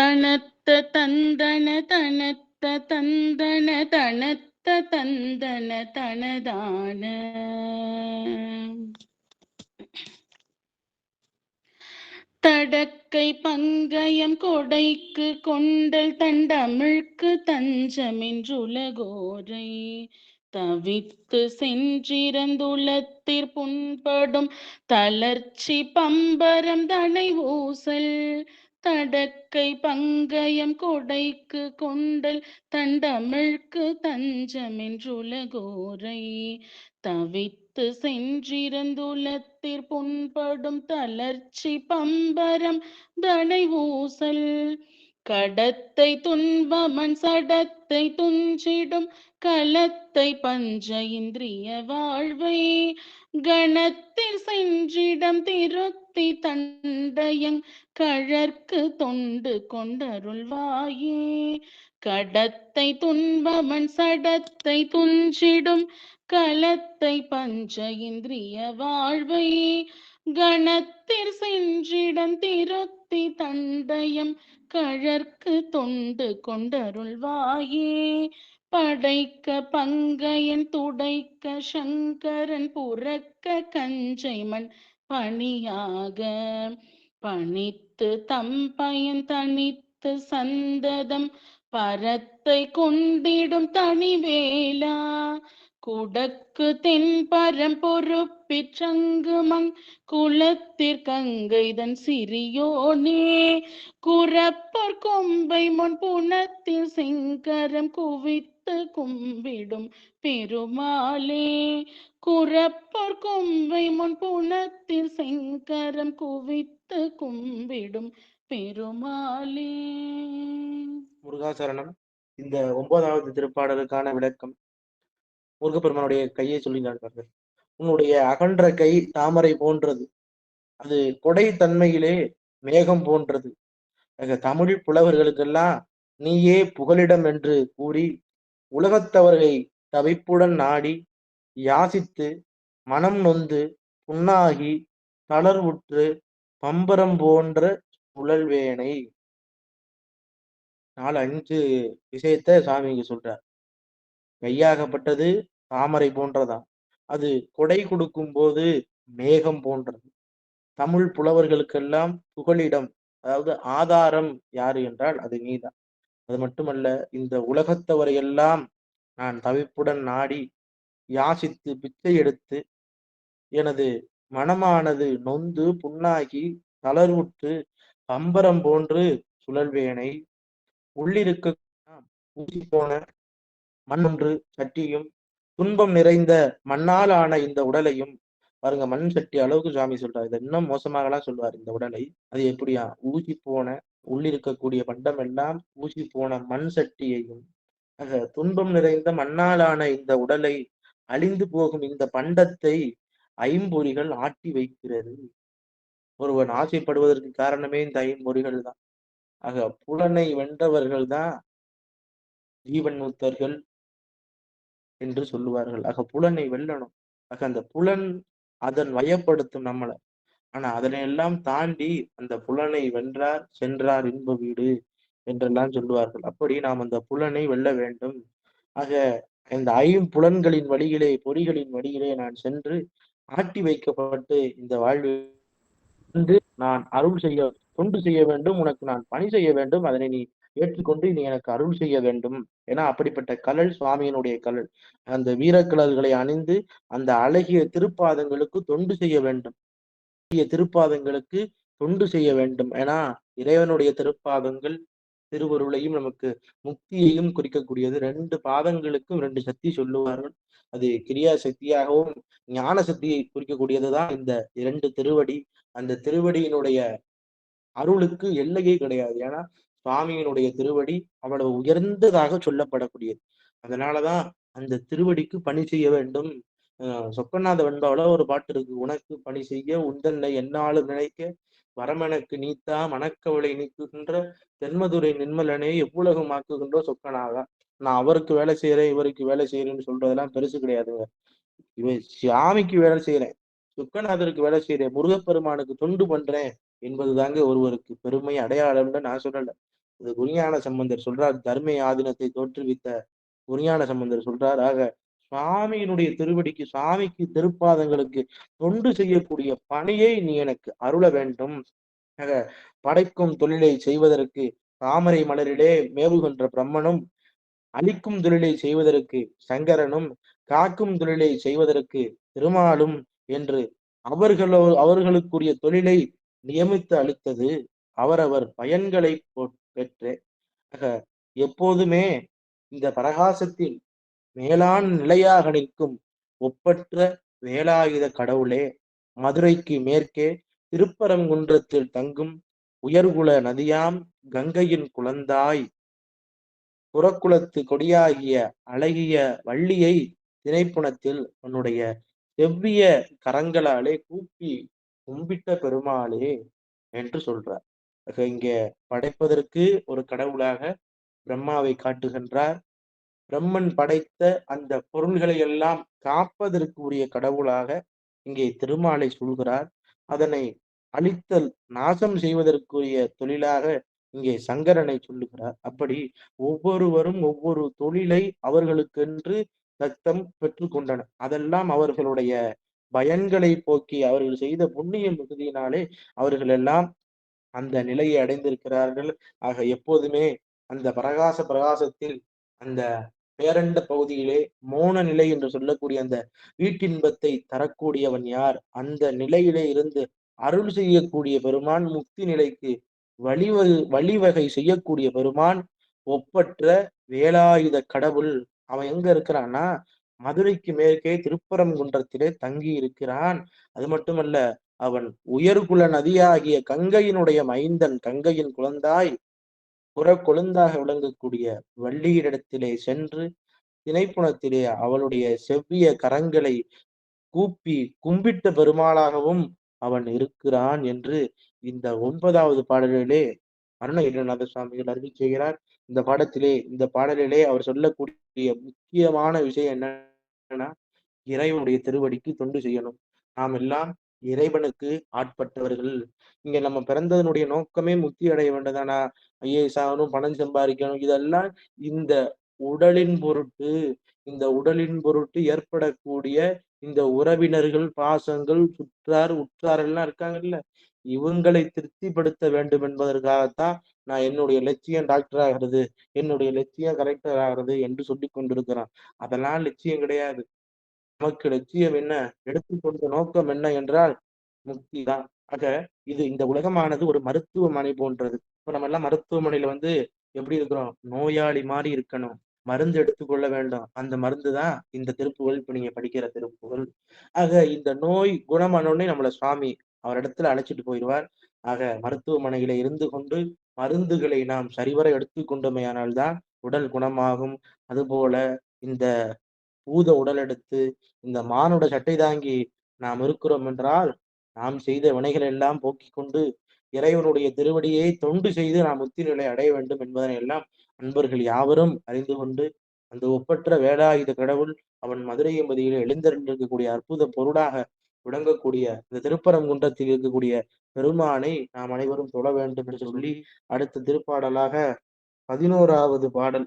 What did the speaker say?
தனத்த தந்தன தனத்த தந்தன தனத்த தந்தன தனதான. தடக்கை பங்கயம் கொடைக்கு கொண்டல் தண்டமிழ்க்கு தஞ்சமின்றுலகோரை தவித்து சென்றிறந்துளத்திற் புண்படும் தளர்ச்சி பம்பரம் தனை ஊசல் தடக்கை பங்கயம் கொடைக்கு கொண்டல் தண்டமிழ்க்கு தஞ்சமென்றுலகோரை. தவித்து சென்றிருந்துலத்திற் புண்படும் தளர்ச்சி பம்பரம் தடை ஊசல். கடத்தை துன்பமன் சடத்தை துஞ்சிடும் கலத்தை பஞ்ச இந்திரிய வாழ்வை. கணத்தில் சென்றிடம் திருத்தி தண்டயங் கழற்கு தொண்டு கொண்டருள்வாயே கடத்தை துன்பமன் சடத்தை துஞ்சிடும் கலத்தை பஞ்ச இந்திரிய வாழ்வை. கணத்தில் சென்றிடம் திருத்தி தண்டயம் கழற்கு தொண்டு கொண்டருள்வாயே படைக்க பங்கையன் துடைக்க சங்கரன் புறக்க கஞ்சைமன் பணியாக பணித்து தம்பயன் தனித்து சந்ததம் பரத்தை கொண்டிடும் தனிவேலா குடக்கு தென்பரம் பொறுப்பிற்றங்குமங் குலத்திற்கங்கைதன் சிறியோனே. குரப்பர் கொம்பை முன் புனத்தில் செங்கரம் குவித்து கும்பிடும் பெருமாளே. குரப்பர் கொம்பை முன் புனத்தில் செங்கரம் குவித்து கும்பிடும் பெருமாளே. முருகாசரணம். இந்த ஒன்பதாவது திருப்பாடலுக்கான விளக்கம். முருகப்பெருமானுடைய கையை சொல்லினார்கள் உன்னுடைய அகன்ற கை தாமரை போன்றது. அது கொடை தன்மையிலே மேகம் போன்றது. தமிழ் புலவர்களுக்கெல்லாம் நீயே புகலிடம் என்று கூறி உலகத்தவர்களை தவிப்புடன் நாடி யாசித்து மனம் நொந்து புண்ணாகி தளர்வுற்று பம்பரம் போன்ற சுழல்வேனை. நாலு அஞ்சு விஷயத்த சாமி இங்க சொல்றார். கையாகப்பட்டது தாமரை போன்றதா? அது கொடை கொடுக்கும் போது மேகம் போன்றது. தமிழ் புலவர்களுக்கெல்லாம் புகலிடம் அதாவது ஆதாரம் யாரு என்றால் அது நீதான். அது மட்டுமல்ல இந்த உலகத்தவரை எல்லாம் நான் தவிப்புடன் நாடி யாசித்து பிச்சை எடுத்து எனது மனமானது நொந்து புண்ணாகி தளர்வுற்று பம்பரம் போன்று சுழல்வேனை உள்ளிருக்க ஊசி போன மண்ணொன்று சட்டியும் துன்பம் நிறைந்த மண்ணால் ஆன இந்த உடலையும் பாருங்க மண் சட்டி அளவுக்கு சாமி சொல்றாரு. இதை இன்னும் மோசமாகலாம் சொல்லுவார் இந்த உடலை. அது எப்படியா? ஊசி போன உள்ளிருக்கக்கூடிய பண்டம் எல்லாம் ஊசி போன மண் சட்டியையும் ஆக துன்பம் நிறைந்த மண்ணாலான இந்த உடலை அழிந்து போகும் இந்த பண்டத்தை ஐம்பொறிகள் ஆட்டி வைக்கிறது. ஒருவன் ஆசைப்படுவதற்கு காரணமே இந்த ஐம்பொறிகள் தான். ஆக புலனை வென்றவர்கள் தான் ஜீவன் முத்தர்கள். என்று சொல்லுவார்கள். ஆக புலனை வெல்லணும். ஆக அந்த புலன் அதன் வயப்படுத்தும் நம்மளை. ஆனா அதனை எல்லாம் தாண்டி அந்த புலனை வென்றார் சென்றார் இன்ப வீடு என்றெல்லாம் சொல்லுவார்கள். அப்படி நாம் அந்த புலனை வெல்ல வேண்டும். ஆக இந்த ஐம்புலன்களின் வழியிலே பொறிகளின் வழியிலே நான் சென்று ஆட்டி வைக்கப்பட்டு இந்த வாழ்வில் நான் அருள் செய்ய தொண்டு செய்ய வேண்டும். உனக்கு நான் பணி செய்ய வேண்டும். அதனை நீ ஏற்றுக்கொண்டு நீ எனக்கு அருள் செய்ய வேண்டும் ஏன்னா அப்படிப்பட்ட கலல் சுவாமியினுடைய கலல். அந்த வீரக்கலல்களை அணிந்து அந்த அழகிய திருப்பாதங்களுக்கு தொண்டு செய்ய வேண்டும். அழகிய திருப்பாதங்களுக்கு தொண்டு செய்ய வேண்டும் ஏன்னா இறைவனுடைய திருப்பாதங்கள் திருவருளையும் நமக்கு முக்தியையும் குறிக்கக்கூடியது. ரெண்டு பாதங்களுக்கும் ரெண்டு சக்தி சொல்லுவார்கள். அது கிரியா சக்தியாகவும் ஞான சக்தியை குறிக்கக்கூடியதுதான் இந்த இரண்டு திருவடி. அந்த திருவடியினுடைய அருளுக்கு எல்லையே கிடையாது. ஏன்னா சுவாமியினுடைய திருவடி அவ்வளவு உயர்ந்ததாக சொல்லப்படக்கூடியது. அதனாலதான் அந்த திருவடிக்கு பணி செய்ய வேண்டும். சொக்கநாத வெண்பாவில ஒரு பாட்டு இருக்கு. உனக்கு பணி செய்ய உந்தன்னை என்னாலும் நினைக்க. வரமெனக்கு நீத்தா மணக்கவளை நீக்குகின்ற தென்மதுரை நின்மலனே எவ்வுலகமாக்குகின்றோ சொக்கநாதா. நான் அவருக்கு வேலை செய்யறேன் இவருக்கு வேலை செய்யறேன்னு சொல்றதெல்லாம் பெருசு கிடையாதுங்க. இவன் சாமிக்கு வேலை செய்யறேன் சுக்கநாதருக்கு வேலை செய்யறேன் முருகப்பெருமானுக்கு தொண்டு பண்றேன் என்பது தாங்க ஒருவருக்கு பெருமை அடையாளம்னு நான் சொல்லலை. இது குருஞான சம்பந்தர் சொல்றார் தர்ம ஆதீனத்தை தோற்றுவித்த குருஞான சம்பந்தர் சொல்றார் ஆக சுவாமியினுடைய திருவடிக்கு சுவாமிக்கு திருப்பாதங்களுக்கு தொண்டு செய்யக்கூடிய பணியை நீ எனக்கு அருள வேண்டும். ஆக படைக்கும் தொழிலை செய்வதற்கு தாமரை மலரிலே மேவுகின்ற பிரம்மனும் அழிக்கும் தொழிலை செய்வதற்கு சங்கரனும் காக்கும் தொழிலை செய்வதற்கு திருமாலும் என்று அவர்களோ அவர்களுக்குரிய தொழிலை நியமித்து அளித்தது. அவரவர் பயன்களை ஆக எப்போதுமே இந்த பிரகாசத்தில் மேலான் நிலையாக நிற்கும் ஒப்பற்ற வேலாயுத கடவுளே மதுரைக்கு மேற்கே திருப்பரங்குன்றத்தில் தங்கும் உயர்குல நதியாம் கங்கையின் குழந்தாய் புறக்குலத்து கொடியாகிய அழகிய வள்ளியை திணைப்புணத்தில் உன்னுடைய செவ்விய கரங்களாலே கூப்பி கும்பிட்ட பெருமாளே என்று சொல்றார். இங்க படைப்பதற்கு ஒரு கடவுளாக பிரம்மாவை காட்டுகின்றார். பிரம்மன் படைத்த அந்த பொருள்களை எல்லாம் காப்பதற்கு உரிய கடவுளாக இங்கே திருமாலை சொல்கிறார். அதனை அழித்தல் நாசம் செய்வதற்குரிய தொழிலாக இங்கே சங்கரனை சொல்லுகிறார். அப்படி ஒவ்வொருவரும் ஒவ்வொரு தொழிலை அவர்களுக்கென்று தத்தம் பெற்றுக்கொண்டனர் அதெல்லாம் அவர்களுடைய பயன்களை போக்கி அவர்கள் செய்த புண்ணிய மிகுதியினாலே அவர்கள் எல்லாம் அந்த நிலையை அடைந்திருக்கிறார்கள். ஆக எப்போதுமே அந்த பிரகாச பிரகாசத்தில் அந்த பேரண்ட பகுதியிலே மோன நிலை என்று சொல்லக்கூடிய அந்த வீட்டின்பத்தை தரக்கூடியவன் யார்? அந்த நிலையிலே இருந்து அருள் செய்யக்கூடிய பெருமான் முக்தி நிலைக்கு வழிவகு வழிவகை செய்யக்கூடிய பெருமான் ஒப்பற்ற வேலாயுத கடவுள். அவன் எங்க இருக்கிறான்னா மதுரைக்கு மேற்கே திருப்பரங்குன்றத்திலே தங்கி இருக்கிறான் அது மட்டுமல்ல அவன் உயர்குல நதியாகிய கங்கையினுடைய மைந்தன் கங்கையின் குழந்தாய் புற கொழுந்தாக விளங்கக்கூடிய வள்ளியிடத்திலே சென்று திணைப்புணத்திலே அவளுடைய செவ்விய கரங்களை கூப்பி கும்பிட்ட பெருமாளாகவும் அவன் இருக்கிறான் என்று இந்த ஒன்பதாவது பாடலிலே அருணகிரிநாத சுவாமிகள் அறிவி செய்கிறார். இந்த பாடத்திலே இந்த பாடலிலே அவர் சொல்லக்கூடிய முக்கியமான விஷயம் என்னன்னா இறைவனுடைய திருவடிக்கு தொண்டு செய்யணும். நாம் எல்லாம் இறைவனுக்கு ஆட்பட்டவர்கள். இங்க நம்ம பிறந்ததனுடைய நோக்கமே முக்தி அடைய வேண்டதானா? ஐஏஎஸ் ஆகணும் பணம் சம்பாதிக்கணும் இதெல்லாம் இந்த உடலின் பொருட்டு இந்த உடலின் பொருட்டு ஏற்படக்கூடிய இந்த உறவினர்கள் பாசங்கள் சுற்றார் உற்றார் எல்லாம் இருக்காங்கல்ல. இவங்களை திருப்திப்படுத்த வேண்டும் என்பதற்காகத்தான் நான் என்னுடைய லட்சியம் டாக்டர் ஆகிறது என்னுடைய லட்சியம் கலெக்டர் ஆகிறது என்று சொல்லி கொண்டிருக்கிறான். அதெல்லாம் லட்சியம் கிடையாது. நமக்கு லட்சியம் என்ன? எடுத்துக்கொண்ட நோக்கம் என்ன என்றால் முக்தி தான் ஆக இது இந்த உலகமானது ஒரு மருத்துவமனை போன்றது. இப்ப நம்ம எல்லாம் மருத்துவமனையில வந்து எப்படி இருக்கிறோம்? நோயாளி மாதிரி இருக்கணும். மருந்து எடுத்துக்கொள்ள வேண்டும். அந்த மருந்து தான் இந்த திருப்புகள் இப்ப நீங்க படிக்கிற திருப்புகள் ஆக இந்த நோய் குணமானோடனே நம்மள சுவாமி அவர் இடத்துல அழைச்சிட்டு போயிடுவார். ஆக மருத்துவமனையில இருந்து கொண்டு மருந்துகளை நாம் சரிவர எடுத்துக்கொண்டமையானால்தான் உடல் குணமாகும். அதுபோல இந்த பூத உடல் எடுத்து இந்த மானுட சட்டை தாங்கி நாம் இருக்கிறோம் என்றால் நாம் செய்த வினைகள் எல்லாம் போக்கிக் கொண்டு இறைவனுடைய திருவடியை தொண்டு செய்து நாம் முத்தி நிலை அடைய வேண்டும் என்பதனை எல்லாம் அன்பர்கள் யாவரும் அறிந்து கொண்டு அந்த ஒப்பற்ற வேலாயுத கடவுள் அவன் மதுரை எம்பதியில் எழுந்தருந்திருக்கக்கூடிய அற்புத பொருளாக விளங்கக்கூடிய இந்த திருப்பரங்குன்றத்தில் இருக்கக்கூடிய பெருமானை நாம் அனைவரும் தொட வேண்டும் என்று சொல்லி அடுத்த திருப்பாடலாக பதினோராவது பாடல்